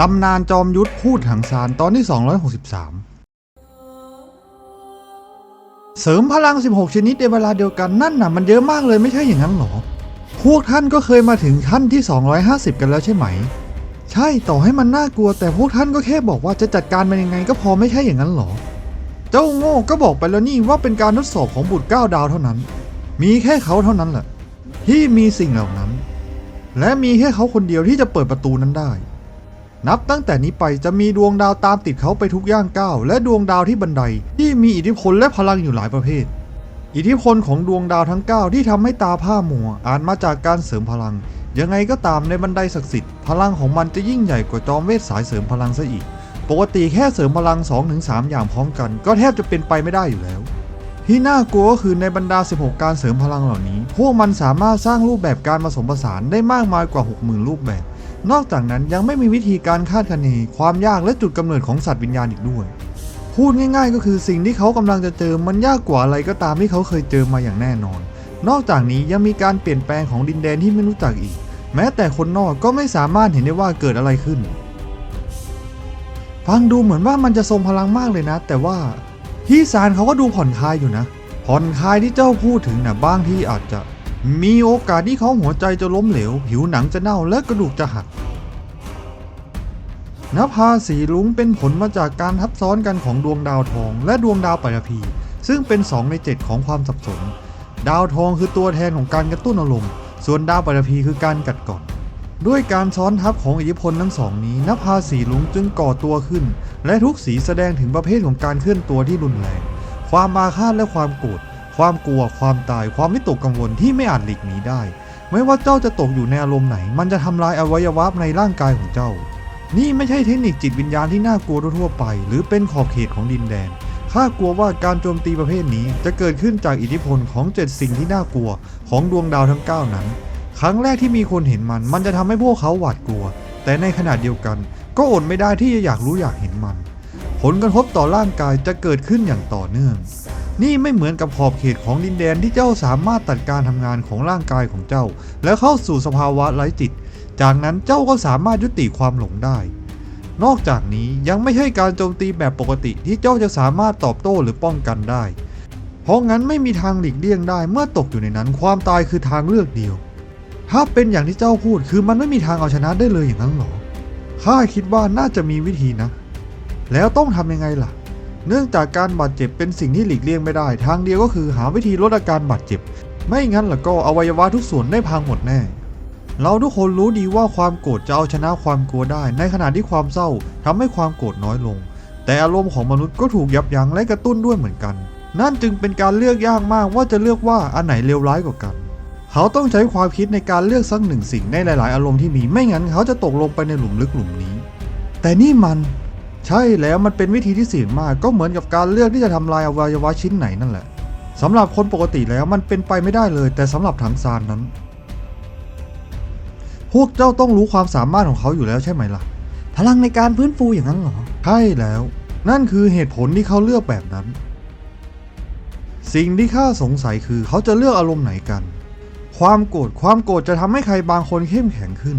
ตำนานจอมยุทธพูดถังซานตอนที่ 263 เสริมพลัง 16 ชนิดในเวลาเดียวกันนั่นน่ะมันเยอะมากเลยไม่ใช่อย่างนั้นหรอ พวกท่านก็เคยมาถึงขั้นที่ 250 กันแล้วใช่ไหม ใช่ต่อให้มันน่ากลัวแต่พวกท่านก็แค่บอกว่าจะจัดการมันยังไงก็พอไม่ใช่อย่างนั้นหรอ เจ้าโง่ก็บอกไปแล้วนี่ว่าเป็นการทดสอบของบุตรเก้าดาวเท่านั้น มีแค่เขาเท่านั้นแหละที่มีสิ่งเหล่านั้น และมีแค่เขาคนเดียวที่จะเปิดประตูนั้นได้ นับตั้งแต่นี้ไปจะมีดวงดาวตามติดเขาไปทุกย่างก้าวและดวงดาวที่บันได ที่มีอิทธิพลและพลังอยู่หลายประเภท อิทธิพลของดวงดาวทั้ง 9 ที่ทำให้ตาผ้ามัว อาจมาจากการเสริมพลัง ยังไงก็ตามในบันไดศักดิ์สิทธิ์พลังของมันจะยิ่งใหญ่กว่าจอมเวทสายเสริมพลังซะอีก ปกติแค่เสริมพลัง 2-3 อย่างพร้อมกัน ก็แทบจะเป็นไปไม่ได้อยู่แล้วที่น่ากลัวก็คือในบรรดา 16 การเสริมพลังเหล่านี้ พวกมันสามารถสร้างรูปแบบการผสมผสานได้มากมายกว่า 60,000 รูปแบบ นอกจากนั้นยังไม่มีวิธีการคาดคะเนความยากและจุดกำเนิดของสัตว์วิญญาณอีกด้วย พูดง่ายๆ ก็คือสิ่งที่เขากำลังจะเจอมันยากกว่าอะไรก็ตามที่เขาเคยเจอมาอย่างแน่นอน นอกจากนี้ยังมีการเปลี่ยนแปลงของดินแดนที่ไม่รู้จักอีก แม้แต่คนนอกก็ไม่สามารถเห็นได้ว่าเกิดอะไรขึ้น ฟังดูเหมือนว่ามันจะทรงพลังมากเลยนะ แต่ว่าพี่ซานเขาก็ดูผ่อนคลายอยู่นะ ผ่อนคลายที่เจ้าพูดถึงนะบางที่อาจจะ มีโอกาสที่เขาหัวใจจะล้มเหลว ผิวหนังจะเน่าและกระดูกจะหักนภาสีลุงเป็นผลมาจากการทับซ้อนกันของดวงดาวทองและดวงดาวปัตภีซึ่งเป็น 2 ใน 7 ของความสับสน ดาวทองคือตัวแทนของการกระตุ้นอารมณ์ ส่วนดาวปัตภีคือการกัดกร่อน ด้วยการซ้อนทับของอิทธิพลทั้งสองนี้นภาสีลุงจึงก่อตัวขึ้น และทุกสีแสดงถึงประเภทของการเคลื่อนตัวที่รุนแรง ความมาฆาตและความโกรธ ความกลัวความตายความวิตกกังวลที่ไม่อาจหลีกหนีได้ ไม่ว่าเจ้าจะตกอยู่ในอารมณ์ไหน มันจะทำลายอวัยวะในร่างกายของเจ้า นี่ไม่ใช่เทคนิคจิตวิญญาณที่น่ากลัวทั่วไป หรือเป็นขอบเขตของดินแดนข้ากลัวว่าการโจมตีประเภทนี้จะเกิดขึ้นจากอิทธิพลของเจ็ดสิ่งที่น่ากลัวของดวงดาวทั้ง 9 นั้น ครั้งแรกที่มีคนเห็นมัน มันจะทำให้พวกเขาหวาดกลัว แต่ในขณะเดียวกัน ก็อดไม่ได้ที่จะอยากรู้อยากเห็นมัน ผลกระทบต่อร่างกายจะเกิดขึ้นอย่างต่อเนื่อง นี่ไม่เหมือนกับขอบเขตของดินแดนที่เจ้าสามารถตัดการทำงานของร่างกายของเจ้า แล้วเข้าสู่สภาวะไร้จิต จากนั้นเจ้าก็สามารถยุติความหลงได้ นอกจากนี้ยังไม่ใช่การโจมตีแบบปกติที่เจ้าจะสามารถตอบโต้หรือป้องกันได้ เพราะงั้นไม่มีทางหลีกเลี่ยงได้เมื่อตกอยู่ในนั้นความตายคือทางเลือกเดียว ถ้าเป็นอย่างที่เจ้าพูดคือมันไม่มีทางเอาชนะได้เลยอย่างนั้นหรอข้าคิดว่าน่าจะมีวิธีนะ แล้วต้องทำยังไงล่ะ เนื่องจากการบาดเจ็บเป็นสิ่งที่หลีกเลี่ยงไม่ได้ ทางเดียวก็คือหาวิธีลดอาการบาดเจ็บ ไม่งั้นล่ะก็อวัยวะทุกส่วนได้พังหมดแน่ เราทุกคนรู้ดีว่าความโกรธจะเอาชนะความกลัวได้ ในขณะที่ความเศร้าทำให้ความโกรธน้อยลง แต่อารมณ์ของมนุษย์ก็ถูกยับยั้งและกระตุ้นด้วยเหมือนกัน นั่นจึงเป็นการเลือกยากมากว่าจะเลือกว่าอันไหนเลวร้ายกว่ากัน เขาต้องใช้ความคิดในการเลือกสักหนึ่งสิ่งในหลาย ๆ อารมณ์ที่มีไม่งั้นเขาจะตกลงไปในหลุมลึกหลุมนี้ แต่นี่มัน ใช่แล้วมันเป็นวิธีที่เสี่ยงมากก็เหมือนกับการเลือกที่จะทำลายอวัยวะชิ้นไหนนั่นแหละสำหรับคนปกติแล้วมันเป็นไปไม่ได้เลย แต่สำหรับถังซานนั้น พวกเจ้าต้องรู้ความสามารถของเขาอยู่แล้วใช่ไหมล่ะ พลังในการฟื้นฟูอย่างนั้นเหรอใช่แล้ว นั่นคือเหตุผลที่เขาเลือกแบบนั้น สิ่งที่ข้าสงสัยคือเขาจะเลือกอารมณ์ไหนกัน ความโกรธความโกรธจะทำให้ใครบางคนเข้มแข็งขึ้น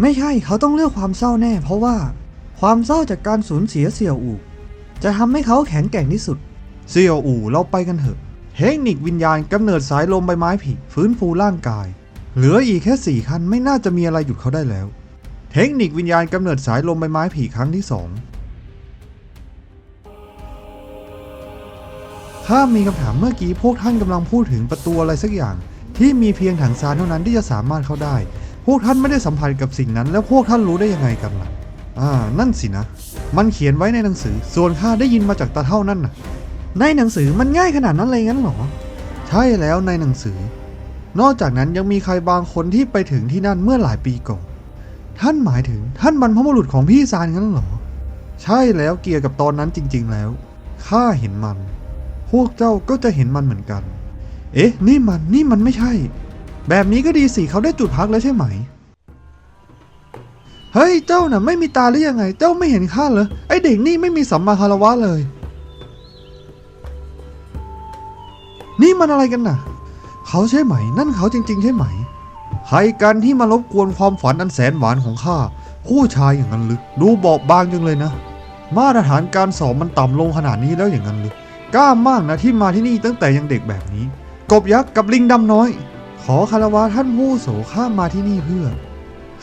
ไม่ใช่เขาต้องเลือกความเศร้าแน่ เพราะว่า ความเศร้าจากการสูญเสียเสี่ยวอู่จะทำให้เขาแข็งแกร่งที่สุดเซียวอู่เราไปกันเถอะ เทคนิควิญญาณกำเนิดสายลมใบไม้ผลิฟื้นฟูร่างกาย เหลืออีกแค่สี่ขั้นไม่น่าจะมีอะไรหยุดเขาได้แล้ว เทคนิควิญญาณกำเนิดสายลมใบไม้ผลิครั้งที่สองข้ามีคำถามเมื่อกี้พวกท่านกำลังพูดถึงประตูอะไรสักอย่าง ที่มีเพียงถังซานเท่านั้นที่จะสามารถเข้าได้ พวกท่านไม่ได้สัมผัสกับสิ่งนั้น แล้วพวกท่านรู้ได้ยังไงกันล่ะ อ่า นั่นสินะ มันเขียนไว้ในหนังสือ ส่วนข้าได้ยินมาจากตาเท่านั่นน่ะ ในหนังสือมันง่ายขนาดนั้นเลยงั้นเหรอ ใช่แล้วในหนังสือ นอกจากนั้นยังมีใครบางคนที่ไปถึงที่นั่นเมื่อหลายปีก่อน ท่านหมายถึงท่านบรรพบุรุษของพี่ซานงั้นเหรอ ใช่แล้วเกี่ยวกับตอนนั้นจริง ๆ แล้ว ข้าเห็นมัน พวกเจ้าก็จะเห็นมันเหมือนกัน เอ๊ะ นี่มัน นี่มันไม่ใช่ แบบนี้ก็ดีสิเขาได้จุดพักแล้วใช่ไหม เฮ้ยเจ้าน่ะไม่มีตาหรือยังไง เจ้าไม่เห็นข้าเหรอไอเด็กนี่ไม่มีสัมมาคารวะเลย นี่มันอะไรกันน่ะ เขาใช่ไหม นั่นเขาจริง ๆ ใช่ไหม ใครกันที่มารบกวนความฝันอันแสนหวานของข้าผู้ชายอย่างนั้นหรือดูบอบบางจังเลยนะ มาตรฐานการสอบมันต่ำลงขนาดนี้แล้วอย่างนั้นหรือกล้ามากนะที่มาที่นี่ตั้งแต่ยังเด็กแบบนี้ กบยักษ์กับลิงดำน้อย ขอคารวะท่านผู้โสข้ามาที่นี่เพื่อ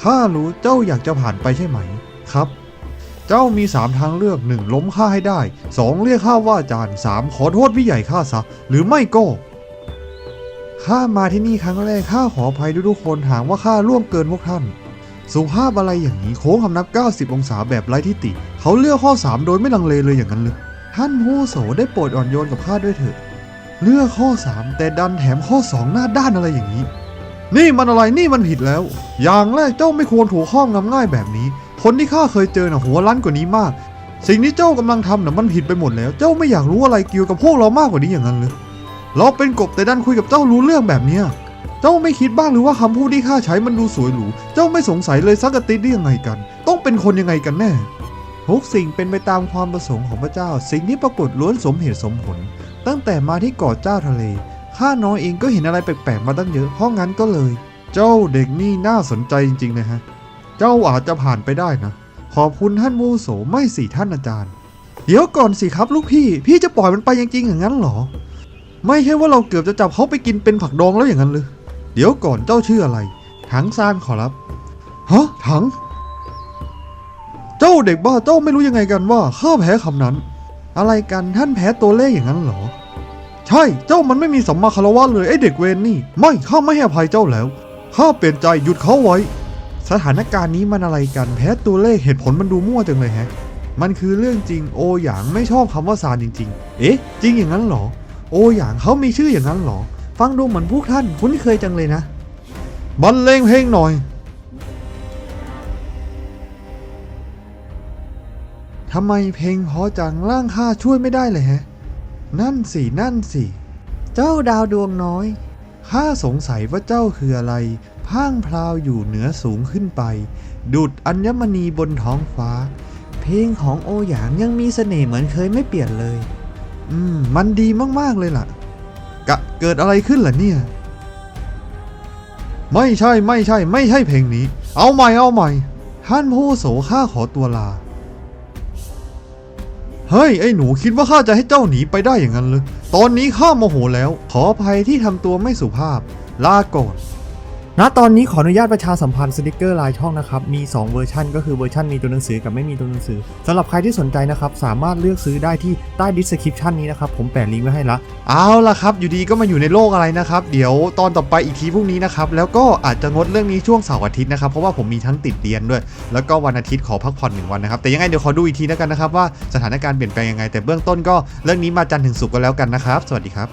ข้ารู้เจ้าอยากจะผ่านไปใช่ไหมครับ เจ้ามีสามทางเลือกหนึ่งล้มข้าให้ได้สองเรียกข้าว่าอาจารย์สามขอโทษพี่ใหญ่ข้าซะ หรือไม่ก็ข้ามาที่นี่ครั้งแรกข้าขออภัยทุกๆคนหากว่าข้าล่วงเกินพวกท่าน สุภาพอะไรอย่างนี้โค้งคำนับ 90 องศาแบบไร้ทิฏฐิเขาเลือกข้อ 3 โดยไม่ลังเลเลยอย่างนั้นเลยท่านผู้โสได้โปรดอ่อนโยนกับข้าด้วยเถิดเลือกข้อ 3 แต่ดันแถมข้อ 2 หน้าด้านอะไรอย่างนี้ นี่มันอะไรนี่มันผิดแล้ว อย่างแรกเจ้าไม่ควรถูกข้องงำง่ายแบบนี้ คนที่ข้าเคยเจอน่ะหัวล้านกว่านี้มาก สิ่งที่เจ้ากำลังทำน่ะมันผิดไปหมดแล้ว เจ้าไม่อยากรู้อะไรเกี่ยวกับพวกเรามากกว่านี้อย่างนั้นเลยเราเป็นกบแต่ดันคุยกับเจ้ารู้เรื่องแบบเนี้ยเจ้าไม่คิดบ้างหรือว่าคำพูดที่ข้าใช้มันดูสวยหรู เจ้าไม่สงสัยเลยสักติดได้ยังไงกัน ต้องเป็นคนยังไงกันแน่ทุกสิ่งเป็นไปตามความประสงค์ของพระเจ้า สิ่งที่ปรากฏล้วนสมเหตุสมผล ตั้งแต่มาที่เกาะเจ้าทะเล ข้าน้อยเองก็เห็นอะไรแปลกๆมาตั้งเยอะเพราะงั้นก็เลย เจ้าเด็กนี่น่าสนใจจริงๆนะฮะ เจ้าอาจจะผ่านไปได้นะ ขอบคุณท่านมูโสไม่สิท่านอาจารย์ เดี๋ยวก่อนสิครับลูกพี่ พี่จะปล่อยมันไปจริงๆอย่างนั้นเหรอ ไม่ใช่ว่าเราเกือบจะจับเขาไปกินเป็นผักดองแล้วอย่างนั้นเลยเดี๋ยวก่อนเจ้าชื่ออะไร ถังซานขอรับ ฮะถัง เจ้าเด็กบ้าเจ้าไม่รู้ยังไงกันว่าข้าแพ้คำนั้น อะไรกันท่านแพ้ตัวเลขอย่างนั้นเหรอ ใช่ เจ้ามันไม่มีสัมมาคารวะเลยไอเด็กเวนนี่ ไม่ข้าไม่ให้อภัยเจ้าแล้ว ข้าเปลี่ยนใจหยุดเขาไว้ สถานการณ์นี้มันอะไรกัน แพ้ตัวเลขเหตุผลมันดูมั่วจังเลยแฮะ มันคือเรื่องจริง โอหยางไม่ชอบคำว่าซานจริง ๆ เอ๊ะ จริงอย่างนั้นเหรอ โอหยางเขามีชื่ออย่างนั้นเหรอ ฟังดูเหมือนพวกท่านคุ้นเคยจังเลยนะ บรรเลงเพลงหน่อยทำไมเพลงเพราะจังร่างข้าช่วยไม่ได้เลยแฮะ นั่นสินั่นสิ เจ้าดาวดวงน้อย ข้าสงสัยว่าเจ้าคืออะไรพ่างพราวอยู่เหนือสูงขึ้นไป ดุดอัญมณีบนท้องฟ้า เพลงของโอหยางยังมีเสน่ห์เหมือนเคยไม่เปลี่ยนเลย อืม มันดีมากๆเลยล่ะ กะเกิดอะไรขึ้นล่ะเนี่ย ไม่ใช่ไม่ใช่ ไม่ใช่เพลงนี้ เอาใหม่เอาใหม่ ท่านผู้โสข้าขอตัวลา เฮ้ยไอ้หนูคิดว่าข้าจะให้เจ้าหนีไปได้อย่างนั้นเลย ตอนนี้ข้าโมโหแล้ว ขออภัยที่ทำตัวไม่สุภาพ ลาก่อน ณตอนนี้ขออนุญาตประชาสัมพันธ์สติกเกอร์ลายช่องนะครับ มี 2 เวอร์ชันก็คือเวอร์ชันมีตัวหนังสือกับไม่มีตัวหนังสือสำหรับใครที่สนใจนะครับ สามารถเลือกซื้อได้ที่ใต้ดิสคริปชันนี้นะครับ ผมแปะลิงก์ไว้ให้ละเอาละครับ อยู่ดีก็มาอยู่ในโลกอะไรนะครับ เดี๋ยวตอนต่อไปอีกทีพรุ่งนี้นะครับ แล้วก็อาจจะงดเรื่องนี้ช่วงเสาร์อาทิตย์นะครับ เพราะว่าผมมีทั้งติดเรียนด้วย แล้วก็วันอาทิตย์ขอพักผ่อนหนึ่งวันนะครับ แต่ยังไงเดี๋ยวขอดูอีกทีแล้วกันนะครับว่าสถานการณ์เปลี่ยนแปลงยังไงแต่เบื้องต้นก็เรื่องนี้มาจันทร์ถึงศุกร์ก็แล้วกันนะครับ สวัสดีครับ